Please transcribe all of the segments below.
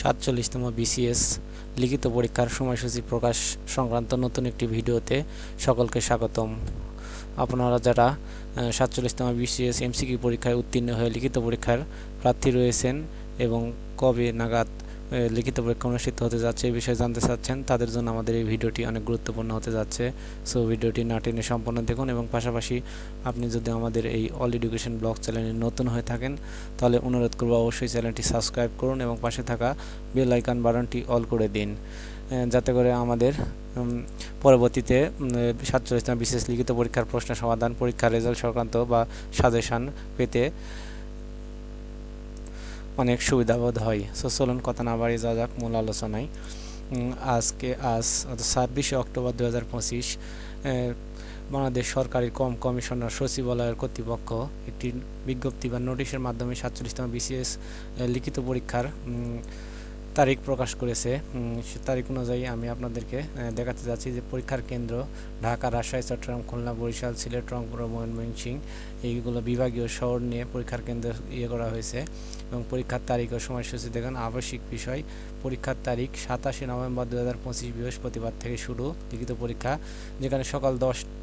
সাতচল্লিশতম বিসিএস লিখিত পরীক্ষার সময়সূচি প্রকাশ সংক্রান্ত নতুন একটি ভিডিওতে সকলকে স্বাগতম। আপনারা যারা সাতচল্লিশতম বিসিএস এমসিকিউ পরীক্ষায় উত্তীর্ণ হয়ে লিখিত পরীক্ষার প্রার্থী রয়েছেন এবং কবে নাগাদ লিখিত পরীক্ষা অনুষ্ঠিত হতে যাচ্ছে এই বিষয়ে জানতে চাচ্ছেন, তাদের জন্য আমাদের এই ভিডিওটি অনেক গুরুত্বপূর্ণ হতে যাচ্ছে। সো ভিডিওটি না টেনে সম্পূর্ণ দেখুন এবং পাশাপাশি আপনি যদি আমাদের এই অল এডুকেশন ব্লগ চ্যানেলে নতুন হয়ে থাকেন, তাহলে অনুরোধ করব অবশ্যই চ্যানেলটি সাবস্ক্রাইব করুন এবং পাশে থাকা বেল আইকন বাটনটি অল করে দিন। যাতে করে আমাদের পরবর্তীতে সাতচল্লিশতম বিশেষ লিখিত পরীক্ষার প্রশ্ন সমাধান পরীক্ষার রেজাল্ট সংক্রান্ত বা সাজেশান পেতে অনেক সুবিধাবোধ হয়। সো চলুন কথা না বাড়িয়ে যাওয়া যাক মূল আলোচনায়। আজকে, আজ ছাব্বিশে অক্টোবর দু হাজার পঁচিশ বাংলাদেশ সরকারি কম কমিশনার সচিবালয়ের কর্তৃপক্ষ একটি বিজ্ঞপ্তি বা নোটিশের মাধ্যমে সাতচল্লিশতম বিসিএস লিখিত পরীক্ষার তারিখ প্রকাশ করেছে। সে তারিখ অনুযায়ী আমি আপনাদেরকে দেখাতে যাচ্ছি যে পরীক্ষার কেন্দ্র ঢাকা, রাজশাহী, চট্টগ্রাম, খুলনা, বরিশাল, সিলেট, রংপুর ও ময়মনসিংহ, এইগুলো বিভাগীয় শহর নিয়ে পরীক্ষার কেন্দ্র ইয়ে করা হয়েছে এবং পরীক্ষার তারিখ ও সময়সূচি দেখুন, আবশ্যিক বিষয়। পরীক্ষার তারিখ সাতাশে নভেম্বর দু হাজার পঁচিশ বৃহস্পতিবার থেকে শুরু লিখিত পরীক্ষা, যেখানে সকাল দশটায়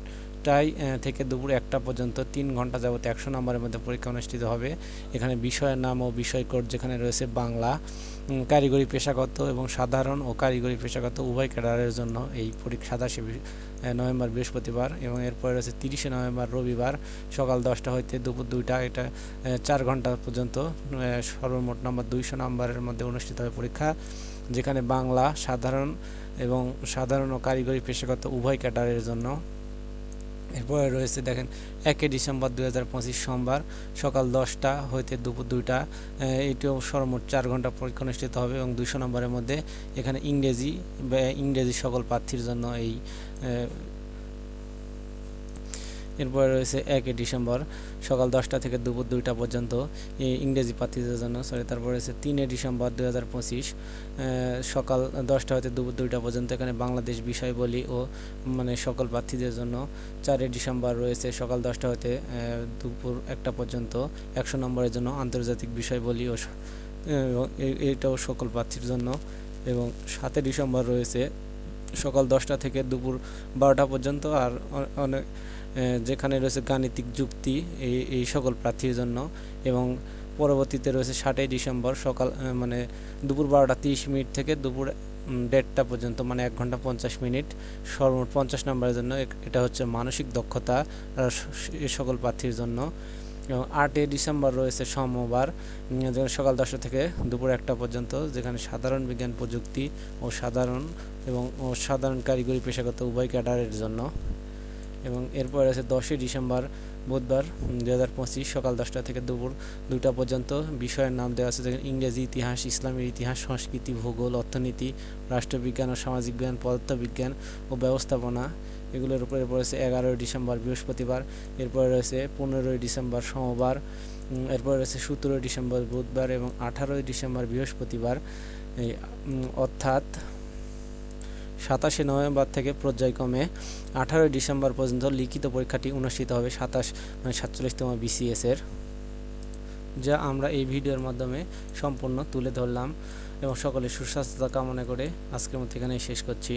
আহ, থেকে দুপুর একটা পর্যন্ত তিন ঘণ্টা যাবত একশো নম্বরের মধ্যে পরীক্ষা অনুষ্ঠিত হবে। এখানে বিষয়ের নাম ও বিষয় কোড যেখানে রয়েছে বাংলা কারিগরি পেশাগত এবং সাধারণ ও কারিগরি পেশাগত উভয় ক্যাডারের জন্য এই পরীক্ষা সাতাশে নভেম্বর বৃহস্পতিবার এবং এরপরে রয়েছে তিরিশে নভেম্বর রবিবার সকাল দশটা হইতে দুপুর দুইটা এটা চার ঘণ্টা পর্যন্ত সর্বমোট নম্বর দুইশো নম্বরের মধ্যে অনুষ্ঠিত হবে পরীক্ষা যেখানে বাংলা সাধারণ এবং সাধারণ ও কারিগরি পেশাগত উভয় ক্যাডারের জন্য এরপরে রয়েছে দেখেন একে ডিসেম্বর দু হাজার পঁচিশ সোমবার সকাল দশটা হইতে দুপুর দুইটা এটিও সর্বমোট চার ঘণ্টা পরীক্ষা অনুষ্ঠিত হবে এবং দুশো নম্বরের মধ্যে এখানে ইংরেজি ইংরেজি সকল প্রার্থীর জন্য এই এরপরে রয়েছে একে ডিসেম্বর, সকাল দশটা থেকে দুপুর দুইটা পর্যন্ত ইংরেজি প্রার্থীদের জন্য সরি তারপর রয়েছে তিনে ডিসেম্বর দুই হাজার পঁচিশ সকাল দশটা হতে দুপুর দুইটা পর্যন্ত এখানে বাংলাদেশ বিষয়বলী ও মানে সকল প্রার্থীদের জন্য। চারই ডিসেম্বর রয়েছে সকাল দশটা হতে দুপুর একটা পর্যন্ত একশো নম্বরের জন্য আন্তর্জাতিক বিষয়বলী ও এবং এ- এটাও সকল প্রার্থীর জন্য। এবং সাতই ডিসেম্বর রয়েছে সকাল দশটা থেকে দুপুর বারোটা পর্যন্ত আর অনেক যেখানে রয়েছে গাণিতিক যুক্তি, এই এই সকল প্রার্থীর জন্য। এবং পরবর্তীতে রয়েছে ষাটই ডিসেম্বর সকাল মানে দুপুর বারোটা তিরিশ মিনিট থেকে দুপুর দেড়টা পর্যন্ত মানে এক ঘণ্টা পঞ্চাশ মিনিট। সর্বমোট পঞ্চাশ নম্বরের জন্য এটা হচ্ছে মানসিক দক্ষতা এই সকল প্রার্থীর জন্য। এবং আটই ডিসেম্বর রয়েছে সোমবার সকাল দশটা থেকে দুপুর একটা পর্যন্ত, যেখানে সাধারণ বিজ্ঞান প্রযুক্তি ও সাধারণ এবং সাধারণ কারিগরি পেশাগত উভয় ক্যাডারের জন্য। এবং এরপর আছে দশই ডিসেম্বর, বুধবার দুই হাজার পঁচিশ সকাল দশটা থেকে দুপুর দুটা পর্যন্ত। বিষয়ের নাম দেওয়া আছে যেখানে ইংরেজি ইতিহাস, ইসলামের ইতিহাস, সংস্কৃতি, ভূগোল, অর্থনীতি, রাষ্ট্রবিজ্ঞান ও সামাজিক বিজ্ঞান, পদার্থবিজ্ঞান ও ব্যবস্থাপনা। এগুলোর উপরে পড়েছে এগারোই ডিসেম্বর, বৃহস্পতিবার। এরপরে রয়েছে পনেরোই ডিসেম্বর, সোমবার। এরপরে রয়েছে সতেরোই ডিসেম্বর, বুধবার এবং আঠারোই ডিসেম্বর, বৃহস্পতিবার। অর্থাৎ সাতাশে নভেম্বর থেকে পর্যায়ক্রমে আঠারোই ডিসেম্বর পর্যন্ত লিখিত পরীক্ষাটি অনুষ্ঠিত হবে সাতাশ মানে সাতচল্লিশতম বিসিএস এর। যা আমরা এই ভিডিওর মাধ্যমে সম্পূর্ণ তুলে ধরলাম এবং সকলে সুস্বাস্থ্যতা কামনা করে আজকের মধ্যে এখানেই শেষ করছি।